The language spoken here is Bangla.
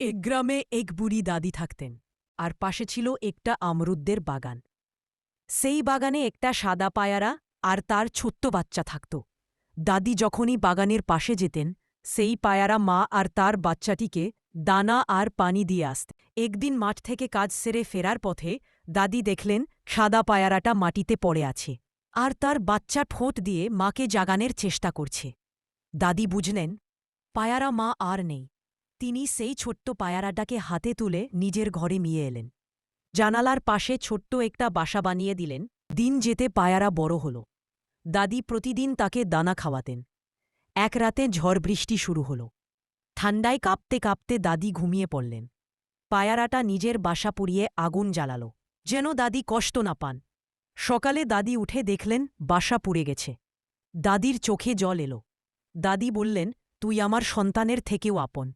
এক গ্রামে এক বুড়ি দাদি থাকতেন, আর পাশে ছিল একটা আমরুদ্দের বাগান। সেই বাগানে একটা সাদা পায়ারা আর তার ছোট্ট বাচ্চা থাকত। দাদি যখনই বাগানের পাশে যেতেন, সেই পায়ারা মা আর তার বাচ্চাটিকে দানা আর পানি দিয়ে আসত। একদিন মাঠ থেকে কাজ সেরে ফেরার পথে দাদি দেখলেন সাদা পায়ারাটা মাটিতে পড়ে আছে, আর তার বাচ্চা ঠোঁট দিয়ে মাকে জাগানের চেষ্টা করছে। দাদি বুঝলেন, পায়ারা মা আর নেই। তিনি সেই ছোট্ট পায়ারাটাকে হাতে তুলে নিজের ঘরে নিয়ে এলেন। জানালার পাশে ছোট্ট একটা বাসা বানিয়ে দিলেন। দিন যেতে পায়ারা বড় হল। দাদি প্রতিদিন তাকে দানা খাওয়াতেন। এক রাতে ঝড় বৃষ্টি শুরু হল। ঠান্ডায় কাঁপতে কাঁপতে দাদি ঘুমিয়ে পড়লেন। পায়ারাটা নিজের বাসা পুড়িয়ে আগুন জ্বালাল। যেন দাদি কষ্ট না পান। সকালে দাদি উঠে দেখলেন বাসা পুড়ে গেছে। দাদির চোখে জল এলো। দাদি বললেন, তুই আমার সন্তানের থেকেও আপন।